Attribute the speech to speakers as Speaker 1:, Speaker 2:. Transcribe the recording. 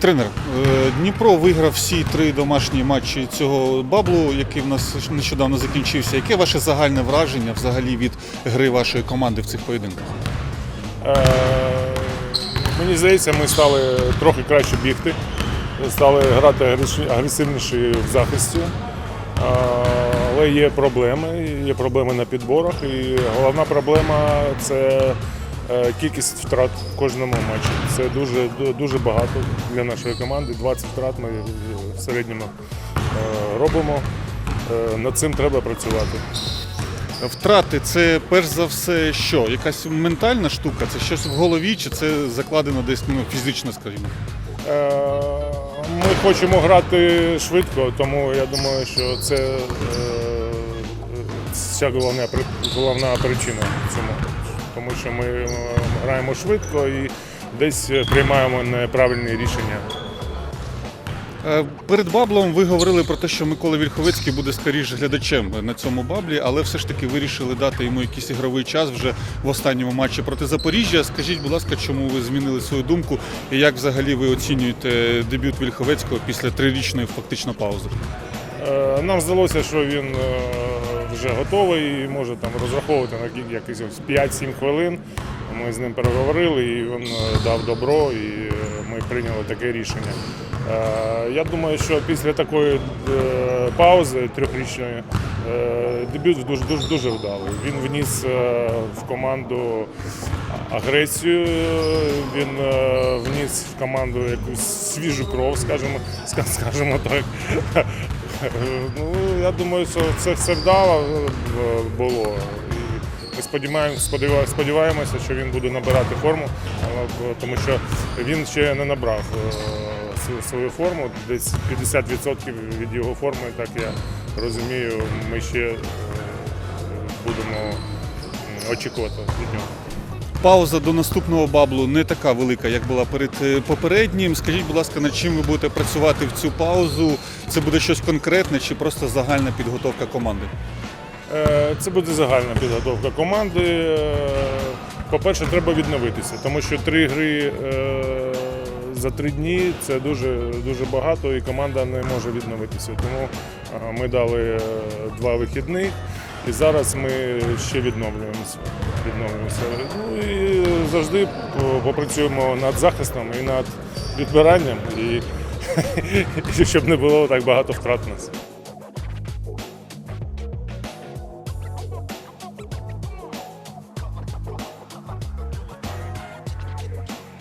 Speaker 1: Тренер, е, Дніпро виграв всі три домашні матчі цього баблу, який в нас нещодавно закінчився. Яке ваше загальне враження взагалі від гри вашої команди в цих поєдинках?
Speaker 2: Е, Мені здається, ми стали трохи краще бігти, стали грати агресивніше- в захисті. Е, Але є проблеми, є проблеми на підборах. І головна проблема це кількість втрат в кожному матчі. Це дуже, дуже багато для нашої команди. 20 втрат ми е, в середньому е, робимо. Е, Над цим треба працювати.
Speaker 1: Втрати це перш за все що? Якась ментальна штука? Це щось в голові, чи це закладено десь ну, фізично, скажімо?
Speaker 2: Е, Ми хочемо грати швидко, тому я думаю, що це е, ця головна, головна причина цьому. Тому що ми е, граємо швидко і десь приймаємо неправильні рішення.
Speaker 1: Е, Перед баблом ви говорили про те, що Микола Вільховецький буде скоріш глядачем на цьому баблі, але все ж таки вирішили дати йому якийсь ігровий час вже в останньому матчі проти Запоріжжя. Скажіть, будь ласка, чому ви змінили свою думку і як взагалі ви оцінюєте дебют Вільховецького після трирічної фактично паузи?
Speaker 2: Е, Нам здалося, що він е, вже готовий і може там розраховувати на кі- якісь 5-7 хвилин. Ми з ним переговорили, і він е, дав добро, і е, ми прийняли таке рішення. Е, Я думаю, що після такої паузи трьохрічної дебют дуже дуже дуже вдалий. Він вніс в команду агресію, він вніс в команду якусь свіжу кров, скажімо, ска- скажімо так. Ну, я думаю, що це все вдало е, було. Ми сподіваємося, сподіваємося, що він буде набирати форму, тому що він ще не набрав е, свою- форму. Десь 50% від його форми, так я розумію, ми ще е, будемо очікувати від нього.
Speaker 1: Пауза до наступного баблу не така велика, як була перед е, попереднім. Скажіть, будь ласка, над чим ви будете працювати в цю паузу? Це буде щось конкретне чи просто загальна підготовка команди?
Speaker 2: Е, Це буде загальна підготовка команди. Е, По-перше, треба відновитися, тому що три гри за три дні це дуже, дуже багато, і команда не може відновитися. Тому ми дали два вихідних, і зараз ми ще відновлюємося. відновлюємося. Ну і завжди попрацюємо над захистом і над відбиранням, і, щоб не було так багато втрат нас.